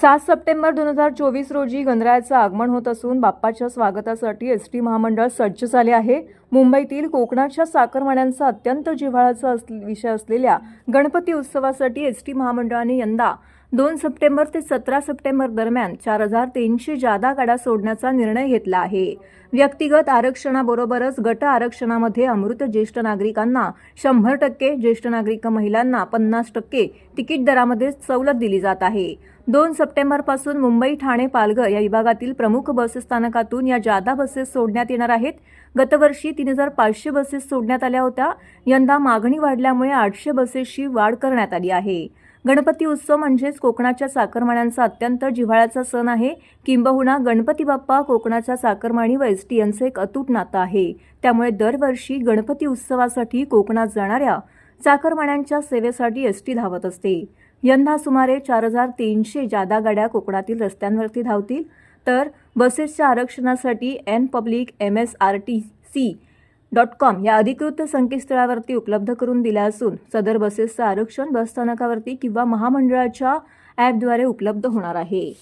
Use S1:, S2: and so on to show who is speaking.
S1: सात सप्टेंबर दोन हजार चोवीस रोजी गणरायाचं आगमन होत असून बाप्पाच्या स्वागतासाठी एस टी महामंडळ सज्ज झाले आहे. मुंबईतील कोकणाच्या साखरमाण्यांचा अत्यंत जिव्हाळाचा अस विषय असलेल्या गणपती उत्सवासाठी एस टी महामंडळाने यंदा दोन सप्टेंबर ते सतरा सप्टेंबर दरम्यान चार हजार तीनशे जादा गाड्या सोडण्याचा निर्णय घेतला आहे. व्यक्तिगत आरक्षणाबरोबरच गट आरक्षणामध्ये अमृत ज्येष्ठ नागरिकांना शंभर टक्के ज्येष्ठ नागरिक महिलांना पन्नास टक्के तिकीट दरामध्ये सवलत दिली जात आहे. दोन सप्टेंबरपासून मुंबई ठाणे पालघर या विभागातील प्रमुख बस स्थानकातून या जादा बसेस सोडण्यात येणार आहेत. गतवर्षी तीन हजार पाचशे बसेस सोडण्यात आल्या होत्या. यंदा मागणी वाढल्यामुळे आठशे बसेसची वाढ करण्यात आली आहे. गणपती उत्सव म्हणजेच कोकणाच्या चाकरमान्यांचा अत्यंत जिव्हाळ्याचा सण आहे. किंबहुना गणपती बाप्पा कोकणाच्या चाकरमाणी व एस टी यांचं एक अतूट नातं आहे. त्यामुळे दरवर्षी गणपती उत्सवासाठी कोकणात जाणाऱ्या चाकरमान्यांच्या सेवेसाठी एस टी धावत असते. यंदा सुमारे चार हजार तीनशे जादा गाड्या कोकणातील रस्त्यांवरती धावतील. तर बसेसच्या आरक्षणासाठी N public M S R T C dot com या अधिकृत संकेतस्थळावरती उपलब्ध करून दिल्या असून सदर बसेसचं आरक्षण बसस्थानकावरती किंवा महामंडळाच्या ॲपद्वारे उपलब्ध होणार आहे.